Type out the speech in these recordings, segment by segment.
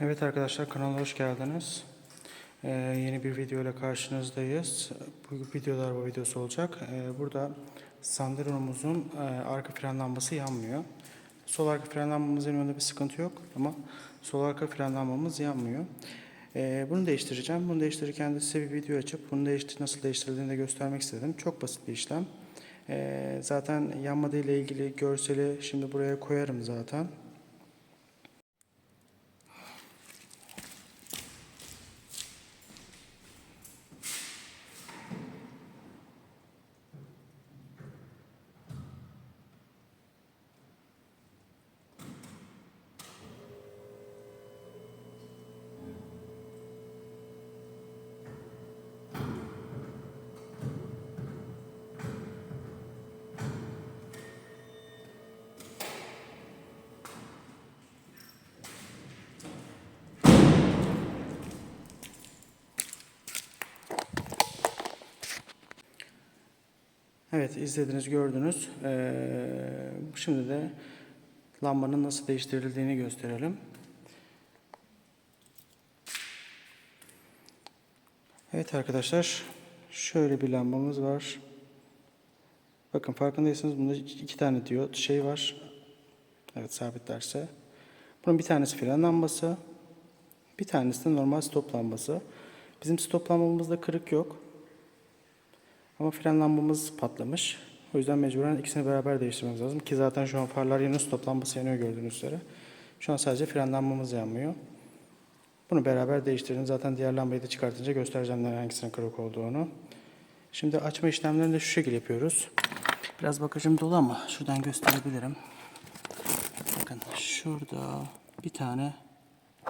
Evet arkadaşlar kanala hoş geldiniz. Ee, yeni bir video ile karşınızdayız. Bu videoda araba videosu olacak. Ee, burada Sandero'muzun e, arka fren lambası yanmıyor. Sol arka fren lambamızın yanında bir sıkıntı yok ama sol arka fren lambamız yanmıyor. Ee, bunu değiştireceğim. Bunu değiştirirken de size bir video açıp bunu değiştir nasıl değiştirildiğini de göstermek istedim. Çok basit bir işlem. Ee, zaten yanmadığı ile ilgili görseli şimdi buraya koyarım zaten. Evet izlediniz gördünüz. Ee, şimdi de lambanın nasıl değiştirildiğini gösterelim. Evet arkadaşlar şöyle bir lambamız var. Bakın farkındaysanız bunda iki tane diyot şey var. Evet sabitlerse. Bunun bir tanesi fren lambası. Bir tanesi de normal stop lambası. Bizim stop lambamızda kırık yok. Ama fren lambamız patlamış. O yüzden mecburen ikisini beraber değiştirmemiz lazım. Ki zaten şu an farlar yanıyor, stop lambası yanıyor gördüğünüz üzere. Şu an sadece fren lambamız yanmıyor. Bunu beraber değiştirin. Zaten diğer lambayı da çıkartınca göstereceğim hangisinin kırık olduğunu. Şimdi açma işlemlerini de şu şekilde yapıyoruz. Biraz bagajım dolu ama şuradan gösterebilirim. Bakın şurada bir tane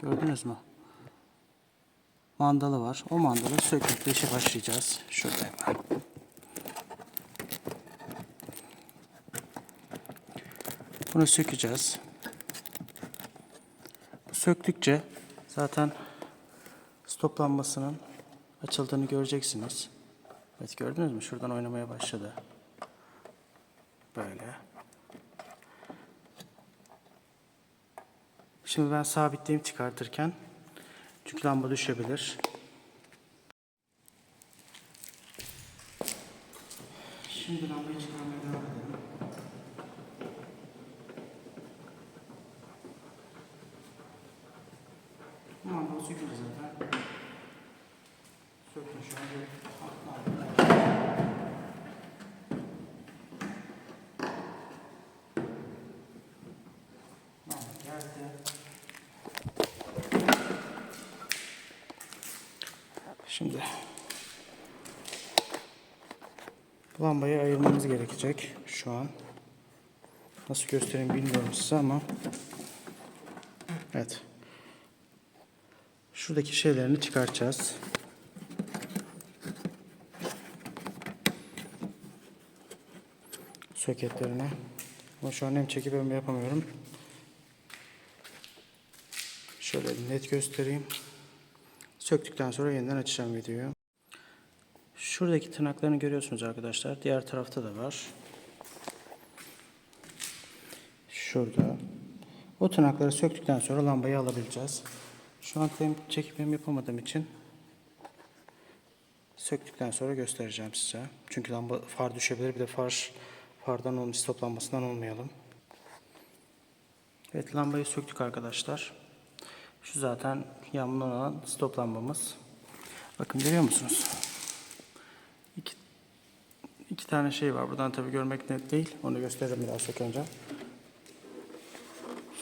gördünüz mü? Mandalı var. O mandalı söküp işe başlayacağız. Şurada hemen. Bunu sökeceğiz. Söktükçe zaten stop lambasının açıldığını göreceksiniz. Evet gördünüz mü? Şuradan oynamaya başladı. Böyle. Şimdi ben sabitleyeyim çıkartırken. Çünkü lamba düşebilir. Şimdi lambayı çıkarmaya devam edelim. Lamba söküldü zaten. Söktüm şu an. böyle alttan. Lamba geldi. Şimdi lambayı ayırmamız gerekecek şu an. Nasıl göstereyim bilmiyorum size ama evet. Şuradaki şeylerini çıkartacağız. Soketlerini. Ama şu an hem çekip hem yapamıyorum. Şöyle net göstereyim. Söktükten sonra yeniden açacağım videoyu. Şuradaki tırnaklarını görüyorsunuz arkadaşlar. Diğer tarafta da var. Şurada. O tırnakları söktükten sonra lambayı alabileceğiz. Şu an hem çekip hem yapamadığım için söktükten sonra göstereceğim size. Çünkü lamba far düşebilir. Bir de far fardan olmuş stop lambasından olmayalım. Evet lambayı söktük arkadaşlar. Şu zaten yanmalı olan stop lambamız. Bakın görüyor musunuz? İki, iki tane şey var. Buradan tabi görmek net değil. Onu gösteririm biraz sökünce.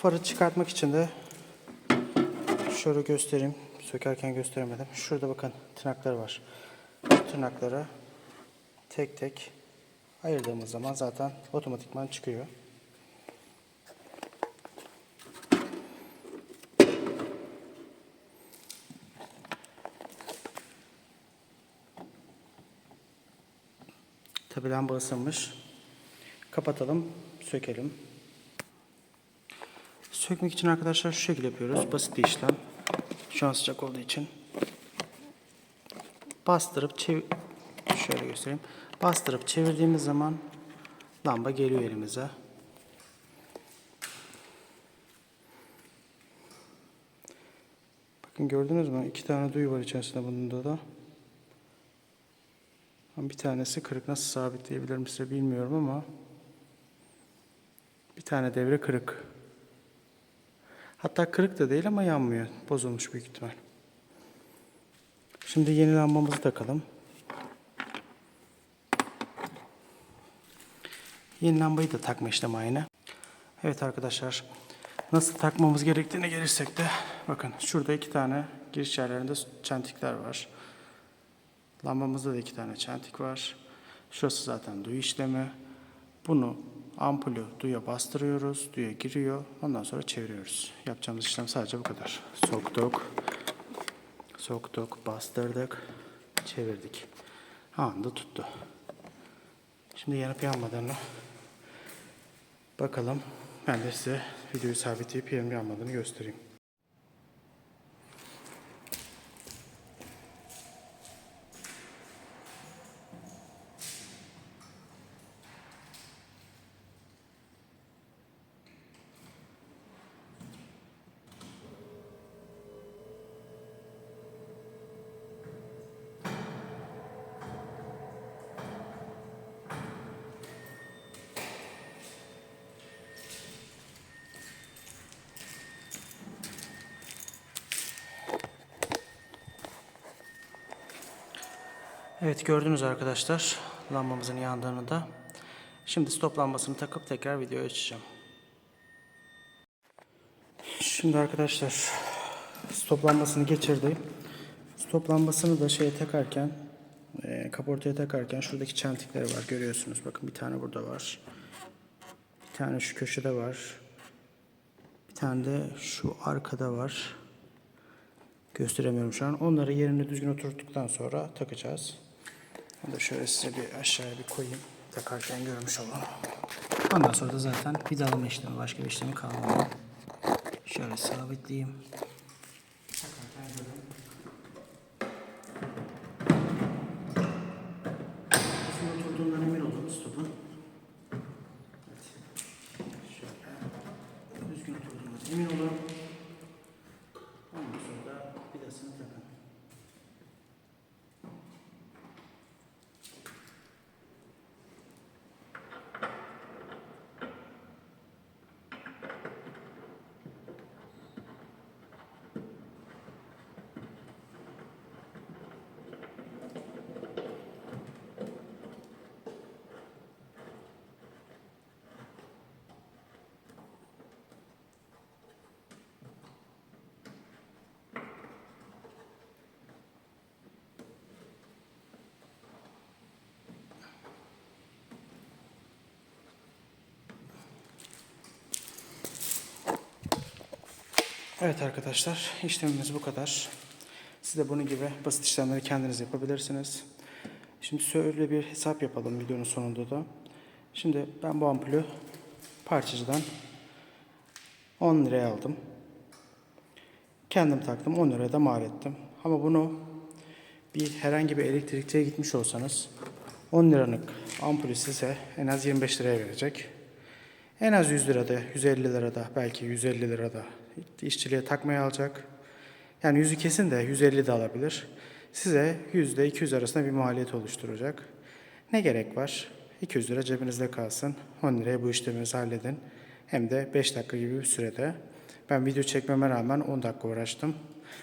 Farı çıkartmak için de şöyle göstereyim. Sökerken gösteremedim. Şurada bakın tırnakları var. Bu tırnakları tek tek ayırdığımız zaman zaten otomatikman çıkıyor. Tabi lamba ısınmış. Kapatalım, sökelim. Sökmek için arkadaşlar şu şekilde yapıyoruz. Basit bir işlem. Şu an sıcak olduğu için. Bastırıp çevir... Şöyle göstereyim. Bastırıp çevirdiğimiz zaman lamba geliyor elimize. Bakın gördünüz mü? İki tane duyu var içerisinde bunda da. Bir tanesi kırık. Nasıl sabitleyebilirim size bilmiyorum ama bir tane devre kırık. Hatta kırık da değil ama yanmıyor. Bozulmuş büyük ihtimal. Şimdi yeni lambamızı takalım. Yeni lambayı da takma işlemi aynı. Evet arkadaşlar. Nasıl takmamız gerektiğine gelirsek de bakın şurada iki tane giriş yerlerinde çentikler var. Lambamızda da iki tane çentik var. Şurası zaten duyu işlemi. Bunu ampulü duya bastırıyoruz. Duya giriyor. Ondan sonra çeviriyoruz. Yapacağımız işlem sadece bu kadar. Soktuk. Soktuk, bastırdık, çevirdik. Anında tuttu. Şimdi yanıp yanmadığını bakalım. Ben de size videoyu sabitleyip yanıp yanmadığını göstereyim. Evet gördünüz arkadaşlar lambamızın yandığını da. Şimdi stop lambasını takıp tekrar videoyu açacağım. Şimdi arkadaşlar stop lambasını geçirdim. Stop lambasını da şeye takarken e, kaportaya takarken şuradaki çentikleri var görüyorsunuz. Bakın bir tane burada var. Bir tane şu köşede var. Bir tane de şu arkada var. Gösteremiyorum şu an. Onları yerine düzgün oturttuktan sonra takacağız. Onu da şöyle size bir aşağıya bir koyayım. Takarken görmüş olun. Ondan sonra da zaten vidalama işlemi, başka bir işlemi kalmadı. Şöyle sabitleyeyim. Takarken görün. Düzgün oturduğundan emin olun stopun. Evet. Şöyle. Düzgün oturduğundan emin olun. Ondan sonra da vidasını takın. Evet arkadaşlar işlemimiz bu kadar. Siz de bunun gibi basit işlemleri kendiniz yapabilirsiniz. Şimdi şöyle bir hesap yapalım videonun sonunda da. Şimdi ben bu ampulü parçacıdan 10 liraya aldım. Kendim taktım 10 liraya da mal ettim. Ama bunu bir herhangi bir elektrikçiye gitmiş olsanız 10 liralık ampulü size en az 25 liraya verecek. En az 100 lirada, 150 lirada, belki 150 lirada işçiliğe takmaya alacak. Yani yüzü kesin de 150 de alabilir. Size 100 ile 200 arasında bir maliyet oluşturacak. Ne gerek var? 200 lira cebinizde kalsın. 10 liraya bu işleminizi halledin. Hem de 5 dakika gibi bir sürede. Ben video çekmeme rağmen 10 dakika uğraştım.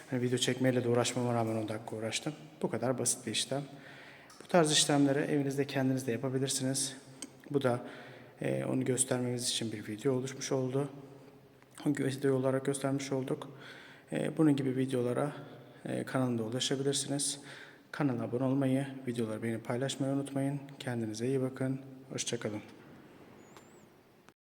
Hani video çekmeyle de uğraşmama rağmen 10 dakika uğraştım. Bu kadar basit bir işlem. Bu tarz işlemleri evinizde kendiniz de yapabilirsiniz. Bu da e, onu göstermemiz için bir video oluşmuş oldu. Video olarak göstermiş olduk. E, bunun gibi videolara e, kanalımda ulaşabilirsiniz. Kanala abone olmayı, videoları beğenip paylaşmayı unutmayın. Kendinize iyi bakın. Hoşçakalın.